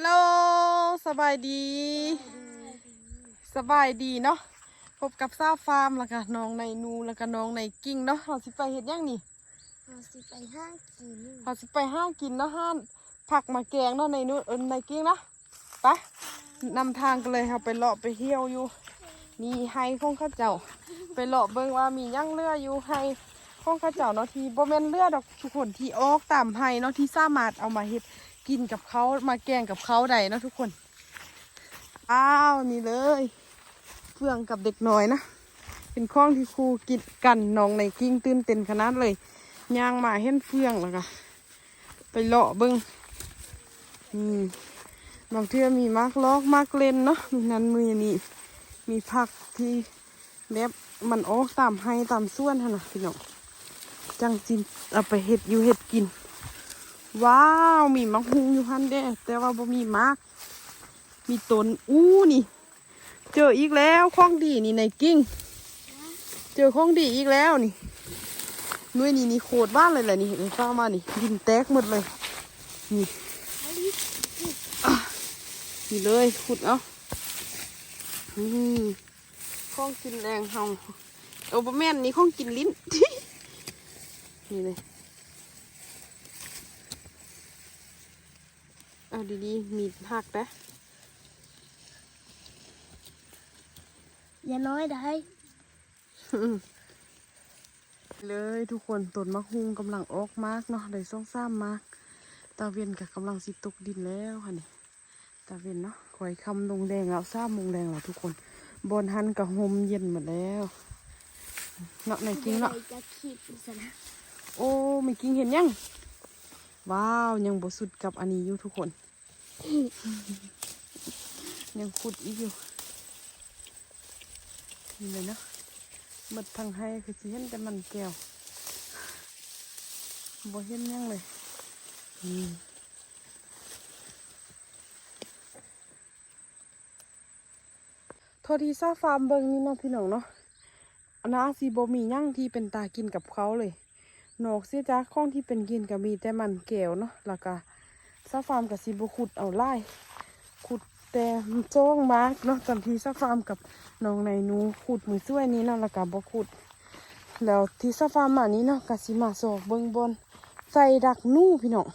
ฮัลโหลสบายดี สบายดีเนาะพบกับซาฟาร์มแล้วก็น้องในนูแล้วก็น้องในกิ้งเนาะเราสิไปเฮ็ดหยังนี่เราสิไปห้างกินเราสิไปห้างกินเนาะห้านผักมาแกงเนาะในนูเออในกิ้งเนาะไปนำทางกันเลยเราไปเลาะไปเที่ยวอยู่นี่ไฮของเข้าเจ้า ไปเลาะเบิ่งว่ามีหยังเรืออยู่ไฮของเข้าเจ้าเนาะที่บ่แม่นเรือดอกทุกคนที่ออกตามไฮเนาะที่สามารถเอามาเฮ็ด กินกับเขามาแกงกับเขาได้นะทุกคน อ้าวนี่เลยเฟื่องกับเด็กน้อยนะ เป็นข้องที่ครูกินกันน้องในกิ้งตื่นเต้นขนาดเลยย่างมาเห็นเฟื่องแล้วก็ไปเลาะเบิ้งอืมบางเทื่อมีมากลอกมากเล่นเนาะมีนั้นมือนี่มีผักที่แบบมันออกตามให้ตามส่วนหั่นนะพี่น้องจังจินเอาไปเห็ดอยู่เห็ดกิน ว้าว มีมักฮุงอยู่ฮันเด้แต่ว่าบ่มีมาก มีต้นอู้นี่ เจออีกแล้วข้องดีนี่ในกิ้ง เจอข้องดีอีกแล้วนี่น่วยนี่นี่โคตรบ้านเลยแหละนี่เห็นฟ้ามานี่ดินแตกหมดเลย นี่นี่เลยขุดเอาอืมของกินแรงเฮาโอ้บะแม่นนี่ข้องกินลิ้นนี่เลย เอาดีๆ มีดหักนะอย่าน้อยได้ เลยทุกคนต้นมะฮุงกำลังออกมากเนาะได้ซ่องซ้ำมาก ตาเวียนกับกำลังสิตกดินแล้วค่ะนี่ตาเวียนเนาะคอยคำลงแดงแล้วซ้ำมงแดงแล้วทุกคนบนหันกับหมเย็นหมดแล้วเนาะในกิ้งเนาะดี๋ยวจะขีดอีกซะนะโอ้ไม่กิ้งเห็นยัง ว้าว ยังบสุดกับอันนี้อยู่ทุกคน ยังขุดอีกอยู่นี่เลยเนาะหมดทางให้คือเห็นแต่มันแก้วบ่เห็นยังเลยทษทีซาฟาร์มเบิงนี่เนาะพี่น้องเนาะอันนาซีโบมีหยังที่เป็นตากินกับเขาเลย นอกเสียจากข้องที่เป็นกินก็มีแต่มันแก้วเนาะแล้วก็ซาฟาร์มกับซีบขุดเอาไล่ขุดแต่จ้องมากเนาะตอนที่ซาฟาร์มกับน้องในนูขุดมือช่วยนี้เนาะแล้วก็บ่ขุด แล้วที่ซาฟาร์มมานี้เนาะกสิมาสอกเบิ่งบนใส่ดักนู่พี่น้อง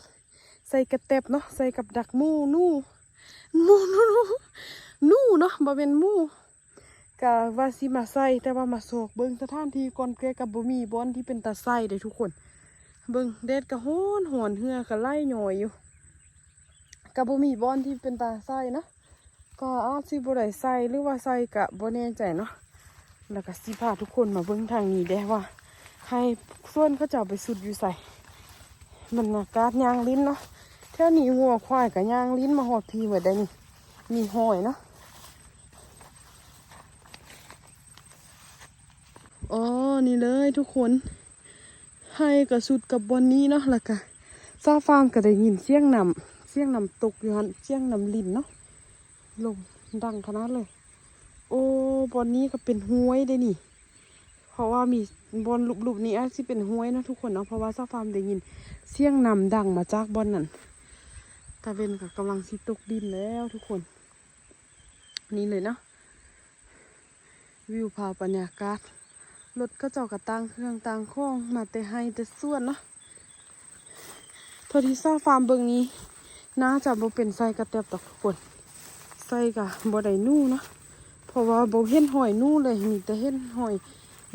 ใส่กระเต็บเนาะใส่กับดักมูนู่นู่นู่นู่เนาะบ่เป็นมู กะว่าสิมาใส่แต่ว่ามาสอกเบิ่งสถานที่ก่อนแกกับบ่มีบอนที่เป็นตาใส่เด้ทุกคน เบิ่งแดดก็โหนหอนเหือก็ไล่หน่อยอยู่ก็บ่มีบอนที่เป็นตาใส่นะก็อาจสิบ่ได้ใส่หรือว่าใส่ก็บ่แน่ใจเนาะแล้วก็สิพาทุกคนมาเบิ่งทางนี้ได้ว่าให้ส่วนเขาจะเอาไปสุดอยู่ใส่มันอากาศยางลิ้นเนาะแถวนี้หัวควายกับยางลิ้นมาหอดทีเหมือนได้นี่มีหอยเนาะ อ๋อ นี่เลยทุกคน ให้กับสุดกับบอนนี้เนาะล้วก็ซาฟาร์มก็ได้ยินเสียงนำเสียงนำตกอยู่หันเสียงนำลินเนาะลมดังขนาดเลย โอ้บอนนี้ก็เป็นห้วยได้นี่ เพราะว่ามีบอนลุบๆนี้อาจจะเป็นห้วยนะทุกคนเนาะ เพราะว่าซาฟาร์มได้ยินเสียงนำดังมาจากบอนนั่นตาเวนก็กำลังสิตกดินแล้วทุกคน นี่เลยเนาะวิวพาบรรยากาศ รถก็เจ้ากระตังเครื่องตังโค้งมาแต่ให้แต่ส่วนเนาะโทษที่ซาฟาร์มเบิงนี้ น่าจะบ่เป็นไส้กระแตบดอกทุกคนไส้กะบ่ได้นู่เนาะเพราะว่าบ่เห็นหอยนู่เลยมีแต่เห็นหอย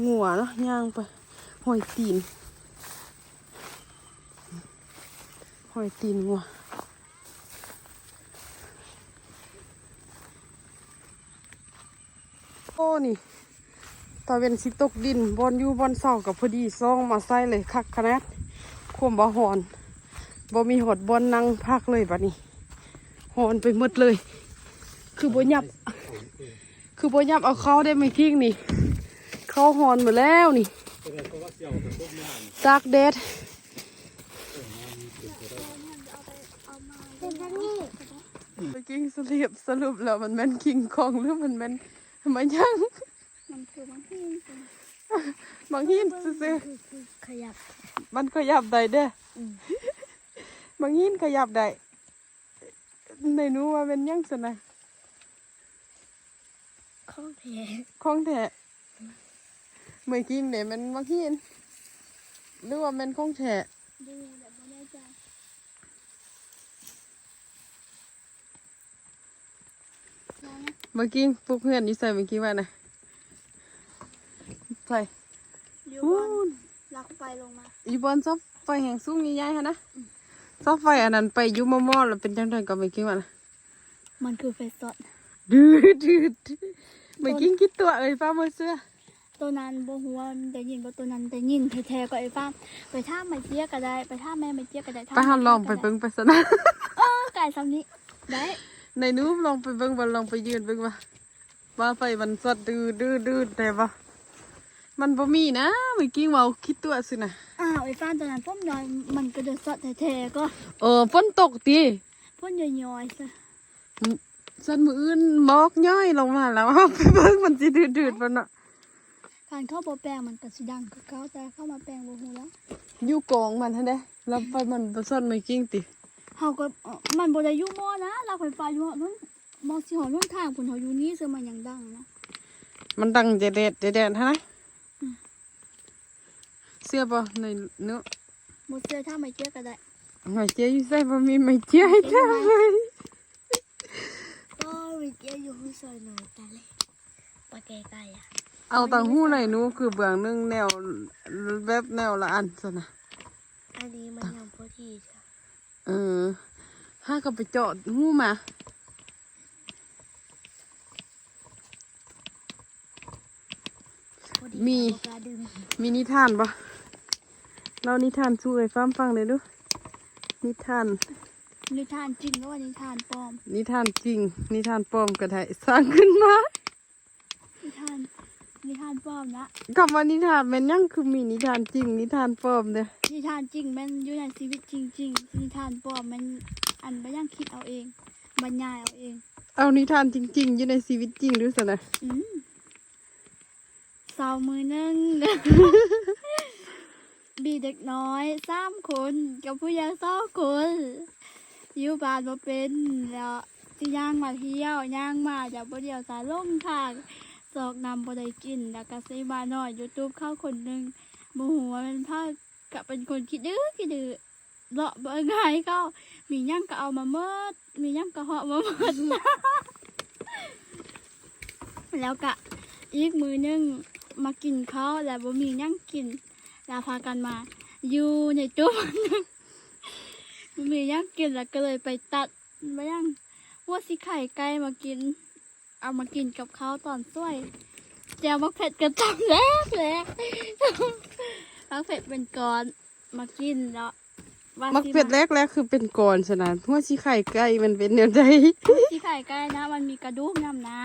งัวเนาะย่างไปหอยตีนหอยตีนงัวโอ้นี่ ตาเวนสิตกดินบอนอยู่บอนเสากับพอดีซองมาใส่เลยคักขนาดควมบ่หอนบ่มีหอดบอนนั่งพักเลยบัดนี้หอนไปหมดเลย คือบ่ยับ คือบ่ยับเอาเข้าได้ไม่ทิ้งนี่ เข้าหอนหมดแล้วนี่ตากแดดเป็นทั้งนี้เมื่อกี้สรุปสรุปแล้วมันแม่นคิงคองหรือมันแม่นมันยัง มันคือบางที่บางหินซื่อคือคือขยับๆมันขยับได้เด้ออบางหินขยับได้ในนู้ว่าเป็นหยังสนะข้องแท้ของแท้เมื่อกี้เนี่ยมันมักหินหรือว่ามันของแท้ดีแบบบ่แน่ใจเมื่อกี้พวกเพื่อนนี่ใส่เมื่อกี้ว่านะ ใส่อยู่พูบนนลักไฟลงมาอีบอลซอฟไฟแห่งสูงใหญ่ๆฮะนะซอฟไฟอันนั้นไปอยุมอมอแล้วเป็นจังไดก็เมื่อกี้ว่านะมันคือเฟสซอดดืดดืดเมื่อกี้คิดตัวเอ้ยป้าเมื่อเสื้อตัวนั้นบ่ฮู้ว่ามันได้ยินบ่ตัวนั้นได้ยินแท้ๆก็ไอ้ฟ้าไปท่าไม่เจี๊ยก็ได้ไปท่าแม่ไม่เจี๊ยก็ได้ท่ไปหาลองไปเบิ่เบิ่งไปสนะเออไก่ซ้ำนี้ได้ในนู้นลองไปเบิ่งบ่ลองไปยืนเบิ่งว่าว่าไฟมันสดดืดดืดดืดแต่ว่า มันบ่มีนะเมื่อกี้เว่าคิดตัวสินะอ้าวไอ้ฟ้าตัวนั้นพ่มย้อยมันก็เดือดซอดแท้ๆก็เออฝนตกติพ่นย้อยๆซะสันมืออื่นหมอกย่อยลงมาแล้วไปเบิ่งมันสิดืดดืดมันเนาะการเข้าบ่แปลงมันก็สิดังคือเก่าแต่เข้ามาแปลงบ่ฮู้แล้วอยู่กองมันหั่นเด้แล้วไฟมันบ่สดไม่กิ้งติเฮาก็เอ่อมันบ่ได้อยู่มอนะเราไฟฟ้าอยู่นู่นมอสิหอนู่นทางพุ่นเฮาอยู่นี่ซึ่งมันยังดังนะมันดังเด็ดๆเด็ดๆฮะนะ เสื้อบ่ในเนื้อบ่เชื่อถ้าไม่เชื่อก็ได้ไม่เจียอยู่ใส่บ่มีไม่เจียให้เจ้าเลยก็วิเจียอยู่ห้องซอยหน่อยตาเลยปะแกไก่อะเอาตังหู้ในหนูคือเบื้องหนึงแนวแบบแนวละอันซะนะอันนี้มันยังพอดีจ้ะเออห้าก็ไปเจาะหู้มาพอดีมีปลาดึงมีนิทานปะ เรานิทานสู้ไอ้ฟ้ามฟังเลยดู นิทาน นิทานจริงก็ว่านิทานปลอม นิทานจริง นิทานปลอมก็ได้สร้างขึ้นมา นิทาน นิทานปลอมนะคำว่านิทานแมันยังคือมีนิทานจริง นิทานปลอมเด้อนิทานจริงมันอยู่ในชีวิตจริง ๆ นิทานปลอมมันอันไปยังคิดเอาเอง บรรยายเอาเอง เอานิทานจริง ๆ อยู่ในชีวิตจริงดูสินะอืมสาวมือหนึง มีเด็กน้อยสามคนกับผู้ใหญ่สองคนอยู่บ้านมาเป็นแล้วที่ย่างมาเที่ยวย่างมาจากบ่เดียวสายลงทางสอกนำบ่ได้กิน แล้วก็ซื้อมาหน่อยยูทูบเข้าคนหนึ่งบ่หัวเป็นผ้ากับเป็นคนคิดดื้อคิดดื้อเลาะเบิ่งไงเขามีย่างก็เอามาเมิดมีย่างก็เหาะมาเมิดแล้วก็อีกมือนึงมากินข้าวแล้วบ่มีหยังกิน แล้วพากันมา อยู่ในจุ๊บนึงบ่มีหยังกินแล้วก็เลยไปตัดมายังว่าสิไข่ไก่มากิน เอามากินกับข้าวตอนซ้วยแจวมักเผ็ดกันตังแรกแรกมักเผ็ดเป็นก้อนมากินแล้วว่ามักสิเป็ดแรกแรกคือเป็นก่อนฉะนั้นหัวชีไข่ไก่มันเป็นแนวใดสิไข่ไก่นะ มันมีกระดูกน้ำนะ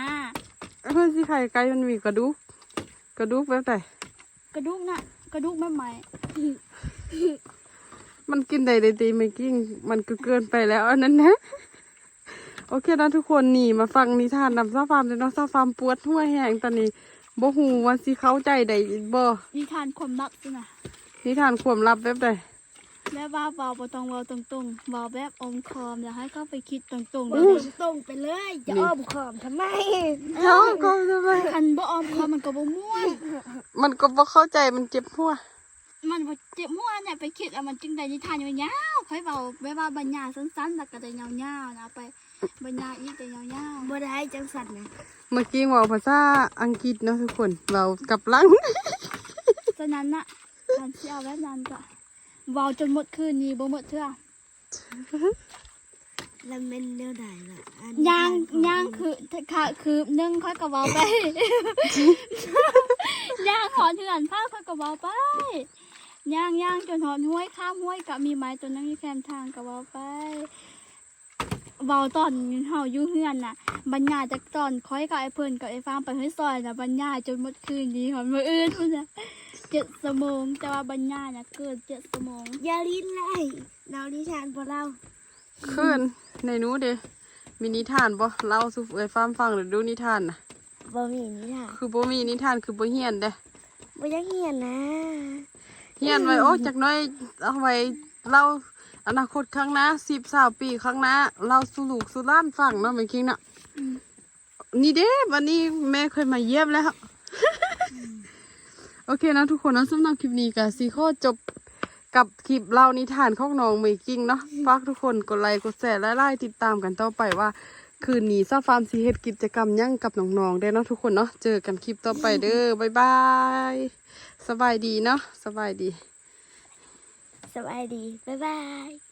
หัวชีไข่ไก่มันมีกระดูกกระดูกแบบไหนกระดูกนะ กระดูกไม่ไหมมันกินได้เลยตีไม่กิ้งมันก็เกินไปแล้วอันนั้นนะ โอเคนะทุกคนนี่มาฟังนิทานนำซาฟาร์มเลยเนาะซาฟาร์มปวดหัวแห้งตอนนี้บ่ฮู้ว่าสิเข้าใจได้บ่นิทานความลับสินะนิทานความลับแบบใด แล้วว่าเบาบ่ต้องเบาตรงๆเบาแบบอมคอมอยากให้เข้าไปคิดตรงๆเลอู้ยตรงไปเลยจะอ้อมคอมทำไมเอ้าก็ทำไมคันบ่อ้อมคอมมันก็บ่ม่วนมันก็บ่เข้าใจมันเจ็บหัวมันบ่เจ็บม่วนเนี่ยไปคิดแล้วมันจึงได้นิทานยาวๆค่อยเบาแบบว่าบรรยายสั้นๆแล้วก็ได้ยาวๆนะไปบรรยายอีกได้ยาวๆบ่ได้จังสั่นนะเมื่อกี้เว่าภาษาอังกฤษเนาะทุกคนเว้ากับหลังฉะนั้นน่ะคันสิเอาแบบนั้นก็เว้าจนหมดคืนนี้บ่หมดเทื่อแล้วเม่นเนื้อได้ละอันย่างย่างคือค่ะคือนึ่งค่อยกระเบาไป ย่างหอนเถื่อนผ้าค่อยกระเบาไป ย่างย่างจนหอนห้วยข้ามห้วยกับมีไม้ตัวนั้นอยู่แคมทางกระเบาไปเบาตอนเฮาอยู่เฮือนน่ะ บรรยายจากตอนค่อยกับไอ้เพิ่นกับไอ้ฟางไปให้ซอยน่ะบรรยายจนหมดคืนนี้หอนมื้ออื่นพุ่นน่ะ เจ็ดชั่วโมงแต่ว่าบรรยายน่ะเกินเจ็ดชั่วโมงอย่าลิ้นไล่เรานิทานพวกเราคืนในหนูเด้มีนิทานบ่เล่าสู่ไอ้ฟามฟังหรือดูนิทานน่ะบ่มีนิทานคือบ่มีนิทานคือบ่เฮียนเด้บ่อยังเหียนนะเฮียนไว้โอ้จักหน้อยเอาไว้เล่าอนาคตข้างหน้าสิบสาวปีข้างหน้าเราสู่ลูกสู่ล้านฝั่งเนาะเมื่อกี้น่ะนี่เด้วันนี้แม่เคยมาเยี่ยมแล้ว โอเคนะทุกคนนะสำหรับคลิปนี้กับซีโคจบกับคลิปเล่านิทานข้องน้องเมกิ้งเนาะฝากทุกคนกดไลค์กดแชร์และไล่ติดตามกันต่อไปว่า คืนนี้ซาฟาร์มซีเฮ็ดกิจกรรมยั่งกับน้องๆได้เนาะทุกคนเนาะเจอกันคลิปต่อไปเด้อบ๊ายบายสบายดีเนาะสบายดี สบายดี บ๊ายบาย